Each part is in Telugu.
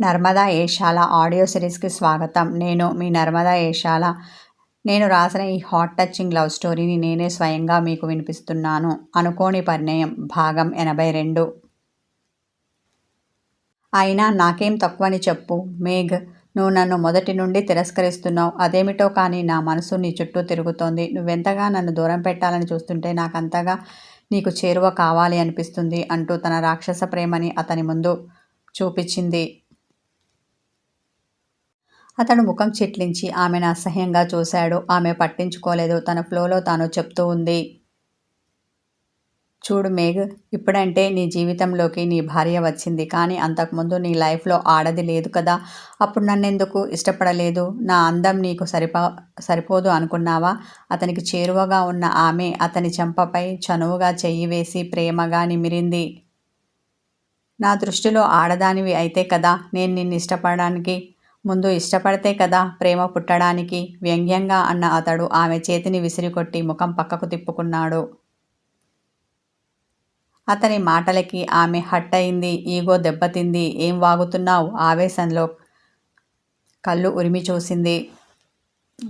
నర్మదా ఏషాల ఆడియో సిరీస్కి స్వాగతం. నేను మీ నర్మదా ఏషాల. నేను రాసిన ఈ హాట్ టచింగ్ లవ్ స్టోరీని నేనే స్వయంగా మీకు వినిపిస్తున్నాను. అనుకోని పరిణయం. భాగం ఎనభై రెండు. అయినా నాకేం తక్కువని చెప్పు మేఘ్. నువ్వు నన్ను మొదటి నుండి తిరస్కరిస్తున్నావు. అదేమిటో కానీ నా మనసు నీ చుట్టూ తిరుగుతోంది. నువ్వెంతగా నన్ను దూరం పెట్టాలని చూస్తుంటే నాకంతగా నీకు చేరువ కావాలి అనిపిస్తుంది అంటూ తన రాక్షస ప్రేమని అతని ముందు చూపించింది. అతడు ముఖం చిట్లించి ఆమెను అసహ్యంగా చూశాడు. ఆమె పట్టించుకోలేదు. తన ఫ్లోలో తాను చెప్తూ ఉంది. చూడు మేఘ్ ఇప్పుడంటే నీ జీవితంలోకి నీ భార్య వచ్చింది. కానీ అంతకుముందు నీ లైఫ్లో ఆడది లేదు కదా. అప్పుడు నన్నెందుకు? ఇష్టపడలేదు. నా అందం నీకు సరిపో సరిపోదు అనుకున్నావా? అతనికి చేరువగా ఉన్న ఆమె అతని చెంపపై చనువుగా చెయ్యి వేసి ప్రేమగా నిమిరింది. నా దృష్టిలో ఆడదానివి అయితే కదా. నేను నిన్ను ఇష్టపడడానికి ముందు ఇష్టపడితే కదా ప్రేమ పుట్టడానికి వ్యంగ్యంగా అన్న అతడు ఆమె చేతిని విసిరికొట్టి ముఖం పక్కకు తిప్పుకున్నాడు. అతని మాటలకి ఆమె హట్ అయింది ఈగో దెబ్బతింది. ఏం వాగుతున్నావు? ఆవేశంలో కళ్ళు ఉరిమి చూసింది.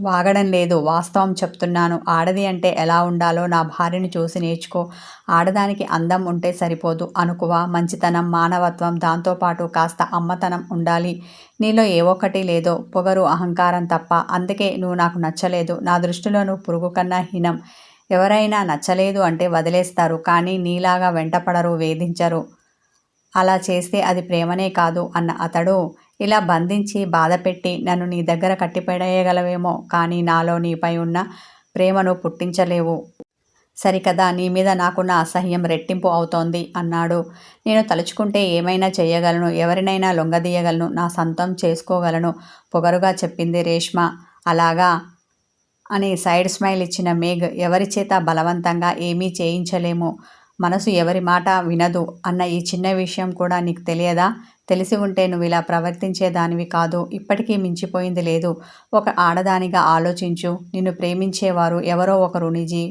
వాగడం లేదు. వాస్తవం చెప్తున్నాను. ఆడది అంటే ఎలా ఉండాలో నా భార్యని చూసి నేర్చుకో. ఆడదానికి అందం ఉంటే సరిపోదు. అనుకువ మంచితనం మానవత్వం దాంతోపాటు కాస్త అమ్మతనం ఉండాలి. నీలో ఏ ఒక్కటి లేదో పొగరు అహంకారం తప్ప. అందుకే నువ్వు నాకు నచ్చలేదు. నా దృష్టిలో నువ్వు పురుగు కన్నా హీనం. ఎవరైనా నచ్చలేదు అంటే వదిలేస్తారు. కానీ నీలాగా వెంటపడరు వేధించరు. అలా చేస్తే అది ప్రేమనే కాదు అన్న అతడు ఇలా బంధించి బాధపెట్టి నన్ను నీ దగ్గర కట్టిపడేయగలవేమో కానీ నాలో నీపై ఉన్న ప్రేమను పుట్టించలేవు. సరికదా నీ మీద నాకున్న అసహ్యం రెట్టింపు అవుతోంది అన్నాడు. నేను తలుచుకుంటే ఏమైనా చేయగలను ఎవరినైనా లొంగదీయగలను నా సొంతం చేసుకోగలను పొగరుగా చెప్పింది రేష్మ. అలాగా? అని సైడ్ స్మైల్ ఇచ్చిన మేఘ్ ఎవరి చేత బలవంతంగా ఏమీ చేయించలేము. మనసు ఎవరి మాట వినదు అన్న ఈ చిన్న విషయం కూడా నీకు తెలియదా? తెలిసి ఉంటే నువ్వు ఇలా ప్రవర్తించేదానివి కాదు. ఇప్పటికీ మించిపోయింది లేదు. ఒక ఆడదానిగా ఆలోచించు. నిన్ను ప్రేమించేవారు ఎవరో ఒకరు నిజీ.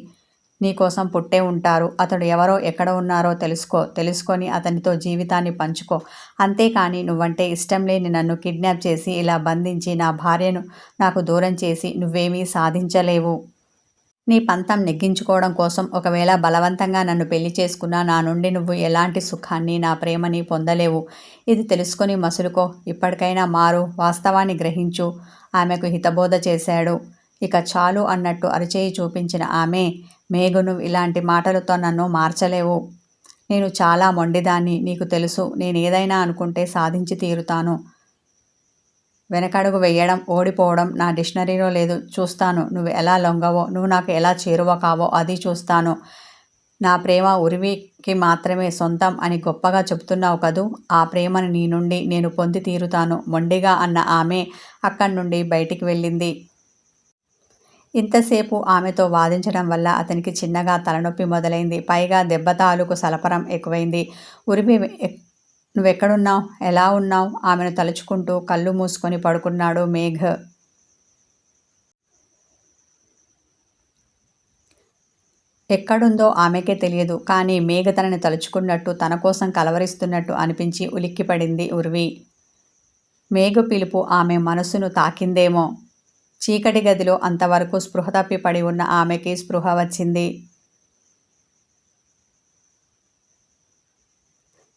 నీకోసం పుట్టే ఉంటారు. అతడు ఎవరో ఎక్కడ ఉన్నారో తెలుసుకో. తెలుసుకొని అతనితో జీవితాన్ని పంచుకో. అంతేకాని నువ్వంటే ఇష్టం లేని నన్ను కిడ్నాప్ చేసి ఇలా బంధించి నా భార్యను నాకు దూరం చేసి నువ్వేమీ సాధించలేవు. నీ పంతం నెగ్గించుకోవడం కోసం ఒకవేళ బలవంతంగా నన్ను పెళ్ళి చేసుకున్నా నా నుండి నువ్వు ఎలాంటి సుఖాన్ని నా ప్రేమని పొందలేవు. ఇది తెలుసుకొని మసులుకో. ఇప్పటికైనా మారు. వాస్తవాన్ని గ్రహించు. ఆమెకు హితబోధ చేశాడు. ఇక చాలు అన్నట్టు అరిచేయి చూపించిన ఆమె మేఘును ఇలాంటి మాటలతో నన్ను మార్చలేవు. నేను చాలా మొండిదాన్ని. నీకు తెలుసు. నేను ఏదైనా అనుకుంటే సాధించి తీరుతాను. వెనకడుగు వేయడం ఓడిపోవడం నా డిక్షనరీలో లేదు. చూస్తాను. నువ్వు ఎలా లొంగవో నువ్వు నాకు ఎలా చేరువ కావో అది చూస్తాను. నా ప్రేమ ఉరివికి మాత్రమే సొంతం అని గొప్పగా చెబుతున్నావు కదూ. ఆ ప్రేమను నీ నుండి నేను పొంది తీరుతాను. మొండిగా అన్న ఆమె అక్కడి నుండి బయటికి వెళ్ళింది. ఇంతసేపు ఆమెతో వాదించడం వల్ల అతనికి చిన్నగా తలనొప్పి మొదలైంది. పైగా దెబ్బ తాలూకు సలపరం ఎక్కువైంది. ఉరిమి నువ్వెక్కడున్నావు? ఎలా ఉన్నావు? ఆమెను తలుచుకుంటూ కళ్ళు మూసుకొని పడుకున్నాడు మేఘ్. ఎక్కడుందో ఆమెకే తెలియదు కానీ మేఘ తనని తలుచుకున్నట్టు తన కోసం కలవరిస్తున్నట్టు అనిపించి ఉలిక్కిపడింది ఉర్వి. మేఘ పిలుపు ఆమె మనసును తాకిందేమో. చీకటి గదిలో అంతవరకు స్పృహ తప్పి పడి ఉన్న ఆమెకి స్పృహ వచ్చింది.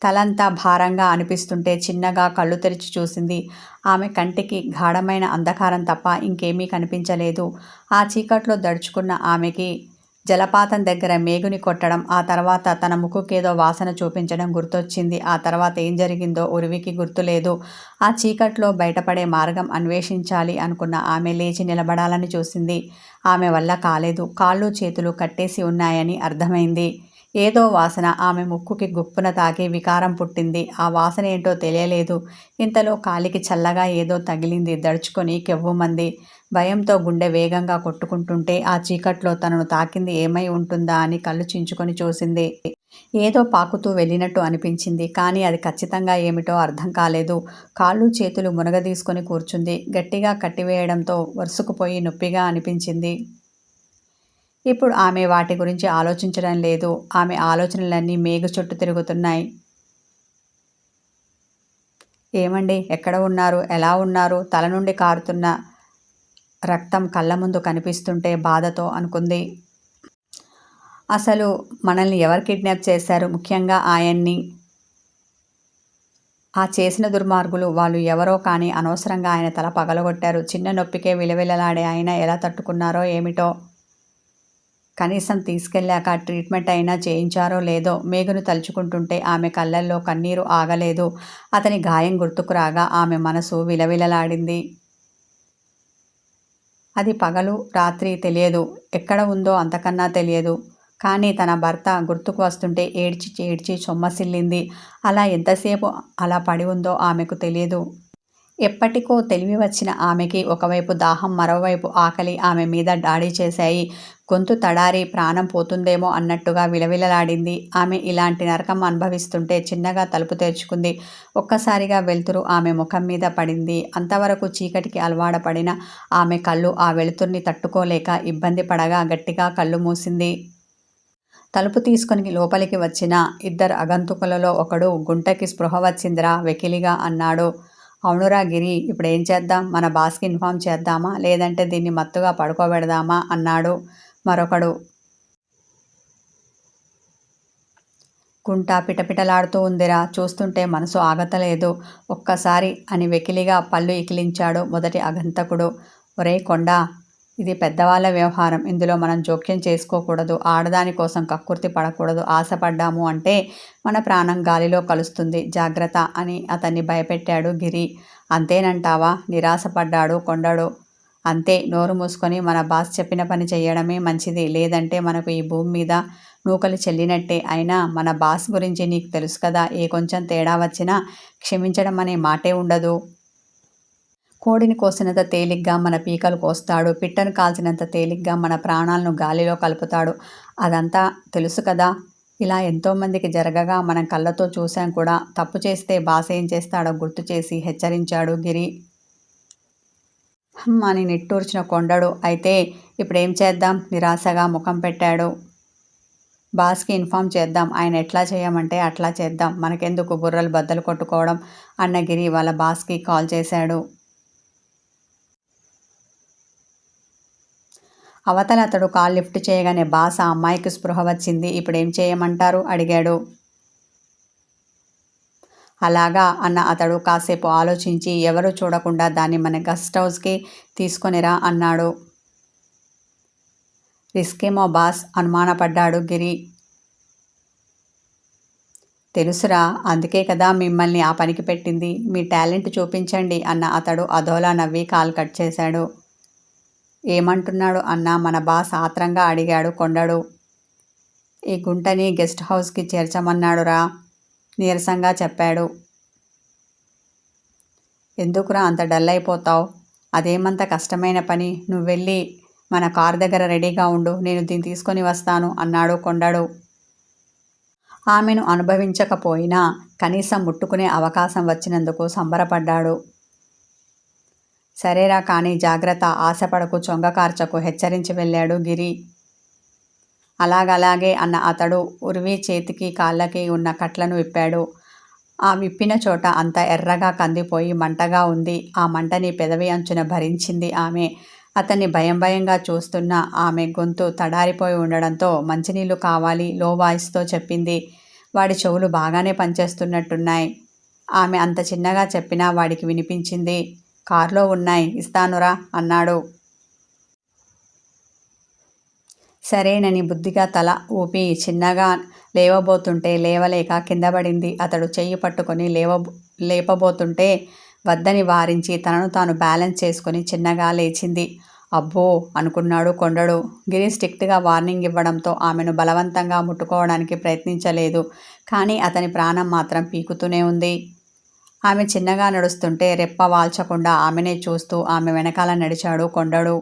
తలంతా భారంగా అనిపిస్తుంటే చిన్నగా కళ్ళు తెరిచి చూసింది. ఆమె కంటికి గాఢమైన అంధకారం తప్ప ఇంకేమీ కనిపించలేదు. ఆ చీకట్లో దడుచుకున్న ఆమెకి జలపాతం దగ్గర మేగుని కొట్టడం ఆ తర్వాత తన ముక్కుకేదో వాసన చూపించడం గుర్తొచ్చింది. ఆ తర్వాత ఏం జరిగిందో ఉరివికి గుర్తులేదు. ఆ చీకట్లో బయటపడే మార్గం అన్వేషించాలి అనుకున్న ఆమె లేచి నిలబడాలని చూసింది. ఆమె వల్ల కాలేదు. కాళ్ళు చేతులు కట్టేసి ఉన్నాయని అర్థమైంది. ఏదో వాసన ఆమె ముక్కుకి గుప్పున తాకి వికారం పుట్టింది. ఆ వాసన ఏంటో తెలియలేదు. ఇంతలో కాలికి చల్లగా ఏదో తగిలింది. దడుచుకొని కెవ్వుమంది భయంతో గుండె వేగంగా కొట్టుకుంటుంటే ఆ చీకట్లో తనను తాకింది ఏమై ఉంటుందా అని కళ్ళు చించుకొని చూసింది. ఏదో పాకుతూ వెళ్ళినట్టు అనిపించింది. కానీ అది ఖచ్చితంగా ఏమిటో అర్థం కాలేదు. కాళ్ళు చేతులు మునగదీసుకొని కూర్చుంది. గట్టిగా కట్టివేయడంతో వరుసకుపోయి నొప్పిగా అనిపించింది. ఇప్పుడు ఆమె వాటి గురించి ఆలోచించడం లేదు. ఆమె ఆలోచనలన్నీ మేఘ చుట్టూ తిరుగుతున్నాయి. ఏమండి? ఎక్కడ ఉన్నారు? ఎలా ఉన్నారు? తల నుండి కారుతున్న రక్తం కళ్ళ ముందు కనిపిస్తుంటే బాధతో అనుకుంది. అసలు మనల్ని ఎవరు కిడ్నాప్ చేశారు? ముఖ్యంగా ఆయన్ని. ఆ చేసిన దుర్మార్గులు వాళ్ళు ఎవరో కానీ అనవసరంగా ఆయన తల పగలగొట్టారు. చిన్న నొప్పికే విలవిలలాడే ఆయన ఎలా తట్టుకున్నారో ఏమిటో కనీసం తీసుకెళ్ళాక ట్రీట్మెంట్ అయినా చేయించారో లేదో మేఘను తలుచుకుంటుంటే ఆమె కళ్ళల్లో కన్నీరు ఆగలేదు. అతని గాయం గుర్తుకు రాగా ఆమె మనసు విలవిలలాడింది. అది పగలు రాత్రి తెలియదు. ఎక్కడ ఉందో అంతకన్నా తెలియదు. కానీ తన భర్త గుర్తుకు వస్తుంటే ఏడ్చి ఏడ్చి సొమ్మసిల్లింది అలా ఎంతసేపు అలా పడి ఉందో ఆమెకు తెలియదు. ఎప్పటికో తెలివి వచ్చిన ఆమెకి ఒకవైపు దాహం మరోవైపు ఆకలి ఆమె మీద దాడి చేశాయి. గొంతు తడారి ప్రాణం పోతుందేమో అన్నట్టుగా విలవిలలాడింది. ఆమె ఇలాంటి నరకం అనుభవిస్తుంటే చిన్నగా తలుపు తెరుచుకుంది. ఒక్కసారిగా వెలుతురు ఆమె ముఖం మీద పడింది. అంతవరకు చీకటికి అలవాడపడిన ఆమె కళ్ళు ఆ వెలుతుర్ని తట్టుకోలేక ఇబ్బంది పడగా గట్టిగా కళ్ళు మూసింది. తలుపు తీసుకుని లోపలికి వచ్చిన ఇద్దరు అగంతుకులలో ఒకడు గుంటకి స్పృహ వచ్చిందిరా వెకిలిగా అన్నాడు. అవునురా గిరి ఇప్పుడు ఏం చేద్దాం? మన బాస్కి ఇన్ఫామ్ చేద్దామా? లేదంటే దీన్ని మత్తుగా పడుకోబెడదామా? అన్నాడు. మరొకడు. గుంట పిటపిటలాడుతూ ఉందిరా. చూస్తుంటే మనసు ఆగతలేదు. ఒక్కసారి అని వెకిలిగా పళ్ళు ఇకిలించాడు మొదటి అగంతకుడు. ఒరే కొండ ఇది పెద్దవాళ్ళ వ్యవహారం. ఇందులో మనం జోక్యం చేసుకోకూడదు. ఆడదాని కోసం కక్కుర్తి పడకూడదు. ఆశపడ్డాము అంటే మన ప్రాణం గాలిలో కలుస్తుంది. జాగ్రత్త అని అతన్ని భయపెట్టాడు గిరి. అంతేనంటావా? నిరాశపడ్డాడు కొండడు. అంతే నోరు మూసుకొని మన బాస్ చెప్పిన పని చేయడమే మంచిది. లేదంటే మనకు ఈ భూమి మీద నూకలు చెల్లినట్టే. అయినా మన బాస్ గురించి నీకు తెలుసు కదా ఏ కొంచెం తేడా వచ్చినా క్షమించడం అనే మాటే ఉండదు. కోడిని కోసినంత తేలిగ్గా మన పీకలు కోస్తాడు. పిట్టను కాల్చినంత తేలిగ్గా మన ప్రాణాలను గాలిలో కలుపుతాడు. అదంతా తెలుసు కదా. ఇలా ఎంతోమందికి జరగగా మనం కళ్ళతో చూసాం కూడా. తప్పు చేస్తే బాస ఏం చేస్తాడో గుర్తు చేసి హెచ్చరించాడు గిరి. అని నిట్టూర్చిన కొండడు. అయితే ఇప్పుడేం చేద్దాం? నిరాశగా ముఖం పెట్టాడు. బాస్కి ఇన్ఫామ్ చేద్దాం. ఆయన ఎట్లా చేయమంటే అట్లా చేద్దాం. మనకెందుకు బుర్రలు బద్దలు కొట్టుకోవడం? అన్నగిరి వాళ్ళ బాస్కి కాల్ చేశాడు. అవతల అతడు కాల్ లిఫ్ట్ చేయగానే బాస్ ఆ అమ్మాయికి స్పృహ వచ్చింది. ఇప్పుడు ఏం చేయమంటారు? అడిగాడు. అలాగా అన్న అతడు కాసేపు ఆలోచించి ఎవరు చూడకుండా దాన్ని మన గెస్ట్ హౌస్కి తీసుకొనిరా అన్నాడు. రిస్కేమో బాస్ అనుమానపడ్డాడు గిరి. తెలుసురా అందుకే కదా మిమ్మల్ని ఆ పనికి పెట్టింది. మీ టాలెంట్ చూపించండి అన్న అతడు అధోలా నవ్వి కాల్ కట్ చేశాడు. ఏమంటున్నాడు అన్న మన బాస్ ఆత్రంగా అడిగాడు కొండడు. ఈ గుంటని గెస్ట్ హౌస్కి చేర్చమన్నాడురా. నీరసంగా చెప్పాడు. ఎందుకురా అంత డల్ అయిపోతావు? అదేమంత కష్టమైన పని? నువ్వు వెళ్ళి మన కార్ దగ్గర రెడీగా ఉండు. నేను దీన్ని తీసుకొని వస్తాను అన్నాడు కొండడు. ఆమెను అనుభవించకపోయినా కనీసం ముట్టుకునే అవకాశం వచ్చినందుకు సంబరపడ్డాడు. సరేరా కానీ జాగ్రత్త. ఆశపడకు. చొంగకార్చకు హెచ్చరించి వెళ్ళాడు గిరి. అలాగలాగే అన్న అతడు ఉరివి చేతికి కాళ్ళకి ఉన్న కట్లను విప్పాడు. ఆ విప్పిన చోట అంత ఎర్రగా కందిపోయి మంటగా ఉంది. ఆ మంటని పెదవి అంచున భరించింది ఆమె. అతన్ని భయం భయంగా చూస్తున్న ఆమె గొంతు తడారిపోయి ఉండడంతో మంచినీళ్ళు కావాలి లో వాయిస్తో చెప్పింది. వాడి చెవులు బాగానే పనిచేస్తున్నట్టున్నాయి. ఆమె అంత చిన్నగా చెప్పినా వాడికి వినిపించింది. కారులో ఉన్నాయి ఇస్తానురా అన్నాడు. సరేనని బుద్ధిగా తల ఊపి చిన్నగా లేవబోతుంటే లేవలేక కింద పడింది అతడు చెయ్యి పట్టుకొని లేవ లేపబోతుంటే వద్దని వారించి తనను తాను బ్యాలెన్స్ చేసుకొని చిన్నగా లేచింది. అబ్బో! అనుకున్నాడు కొండడు. గిరి స్ట్రిక్ట్గా వార్నింగ్ ఇవ్వడంతో ఆమెను బలవంతంగా ముట్టుకోవడానికి ప్రయత్నించలేదు. కానీ అతని ప్రాణం మాత్రం పీకుతూనే ఉంది. ఆమె చిన్నగా నడుస్తుంటే రెప్ప వాల్చకుండా ఆమెనే చూస్తూ ఆమె వెనకాల నడిచాడు కొండడు.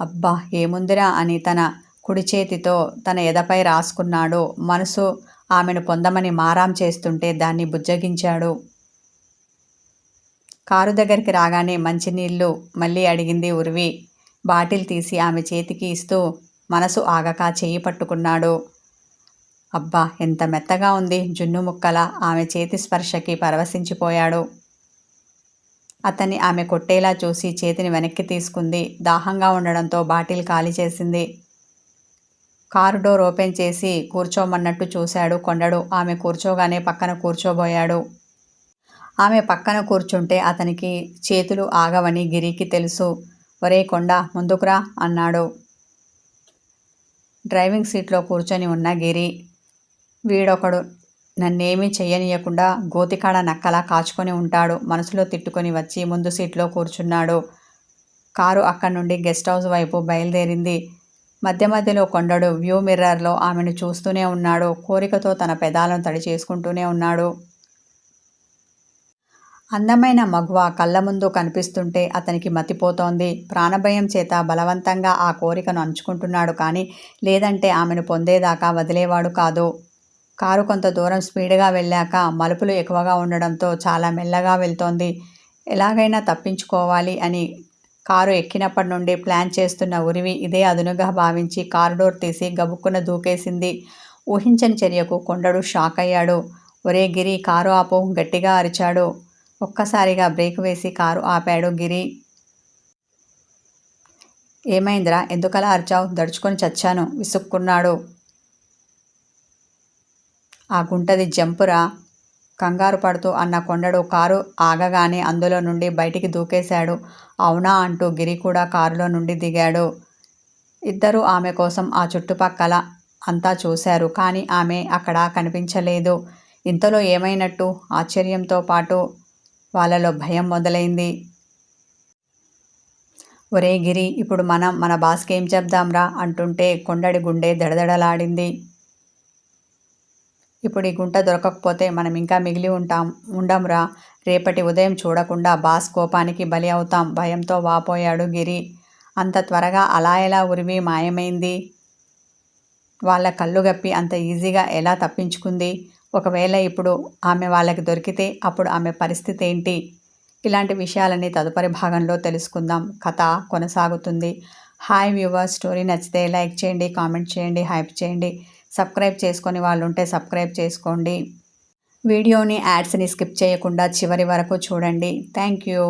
అబ్బా ఏముందిరా అని తన కుడి చేతితో తన ఎదపై రాసుకున్నాడు. మనసు ఆమెను పొందమని మారాం చేస్తుంటే దాన్ని బుజ్జగించాడు. కారు దగ్గరికి రాగానే మంచినీళ్ళు మళ్ళీ అడిగింది ఉరివి. బాటిల్ తీసి ఆమె చేతికి ఇస్తూ మనసు ఆగక చేయి పట్టుకున్నాడు. అబ్బా ఎంత మెత్తగా ఉంది జున్ను ముక్కల. ఆమె చేతి స్పర్శకి పరవశించిపోయాడు. అతన్ని ఆమె కొట్టేలా చూసి చేతిని వెనక్కి తీసుకుంది. దాహంగా ఉండడంతో బాటిల్ ఖాళీ చేసింది. కారు డోర్ ఓపెన్ చేసి కూర్చోమన్నట్టు చూశాడు కొండడు. ఆమె కూర్చోగానే పక్కన కూర్చోబోయాడు. ఆమె పక్కన కూర్చుంటే అతనికి చేతులు ఆగవని గిరికి తెలుసు. ఒరే కొండ ముందుకురా అన్నాడు. డ్రైవింగ్ సీట్లో కూర్చొని ఉన్న గిరి. వీడొకడు నన్నేమీ చెయ్యనీయకుండా గోతికాడ నక్కలా కాచుకొని ఉంటాడు. మనసులో తిట్టుకొని వచ్చి ముందు సీట్లో కూర్చున్నాడు. కారు అక్కడి నుండి గెస్ట్ హౌస్ వైపు బయలుదేరింది. మధ్య మధ్యలో కొండడు వ్యూ మిర్రర్లో ఆమెను చూస్తూనే ఉన్నాడు. కోరికతో తన పెదాలను తడి చేసుకుంటూనే ఉన్నాడు. అందమైన మగువ కళ్ళ ముందు కనిపిస్తుంటే అతనికి మతిపోతోంది. ప్రాణభయం చేత బలవంతంగా ఆ కోరికను అంచుకుంటున్నాడు కానీ లేదంటే ఆమెను పొందేదాకా వదిలేవాడు కాదు. కారు కొంత దూరం స్పీడ్గా వెళ్ళాక మలుపులు ఎక్కువగా ఉండడంతో చాలా మెల్లగా వెళ్తోంది. ఎలాగైనా తప్పించుకోవాలి అని కారు ఎక్కినప్పటి నుండి ప్లాన్ చేస్తున్న ఉరివి ఇదే అదునుగా భావించి కారు డోర్ తీసి గబుక్కున దూకేసింది. ఊహించని చర్యకు కొండడు షాక్ అయ్యాడు. ఒరే గిరి కారు ఆపు గట్టిగా అరిచాడు. ఒక్కసారిగా బ్రేక్ వేసి కారు ఆపాడు గిరి. ఏమైందిరా? ఎందుకలా అరిచావు? దడుచుకొని చచ్చాను. విసుక్కున్నాడు. ఆ గుంటది జంపురా. కంగారు పడుతూ అన్న కొండడు కారు ఆగగానే అందులో నుండి బయటికి దూకేశాడు. అవునా అంటూ గిరి కూడా కారులో నుండి దిగాడు. ఇద్దరూ ఆమె కోసం ఆ చుట్టుపక్కల అంతా చూశారు కానీ ఆమె అక్కడ కనిపించలేదు. ఇంతలో ఏమైనట్టు? ఆశ్చర్యంతో పాటు వాళ్ళలో భయం మొదలైంది. ఒరే గిరి ఇప్పుడు మనం మన బాస్కి ఏం చెప్దాంరా? అంటుంటే కొండడి గుండె దడదడలాడింది. ఇప్పుడు ఈ గుంట దొరకకపోతే మనం ఇంకా మిగిలి ఉంటాం ఉండంరా. రేపటి ఉదయం చూడకుండా బాస్ కోపానికి బలి అవుతాం భయంతో వాపోయాడు గిరి. అంత త్వరగా అలా ఎలా ఉరివి మాయమైంది? వాళ్ళ కళ్ళు గప్పి అంత ఈజీగా ఎలా తప్పించుకుంది? ఒకవేళ ఇప్పుడు ఆమె వాళ్ళకి దొరికితే అప్పుడు ఆమె పరిస్థితి ఏంటి? ఇలాంటి విషయాలన్నీ తదుపరి భాగంలో తెలుసుకుందాం. కథ కొనసాగుతుంది. హాయ్ వ్యూవర్ స్టోరీ నచ్చితే లైక్ చేయండి కామెంట్ చేయండి హైప్ చేయండి. సబ్స్క్రైబ్ చేసుకొని వాళ్ళు ఉంటే సబ్స్క్రైబ్ చేసుకోండి. వీడియోని యాడ్స్ని స్కిప్ చేయకుండా చివరి వరకు చూడండి. Thank you.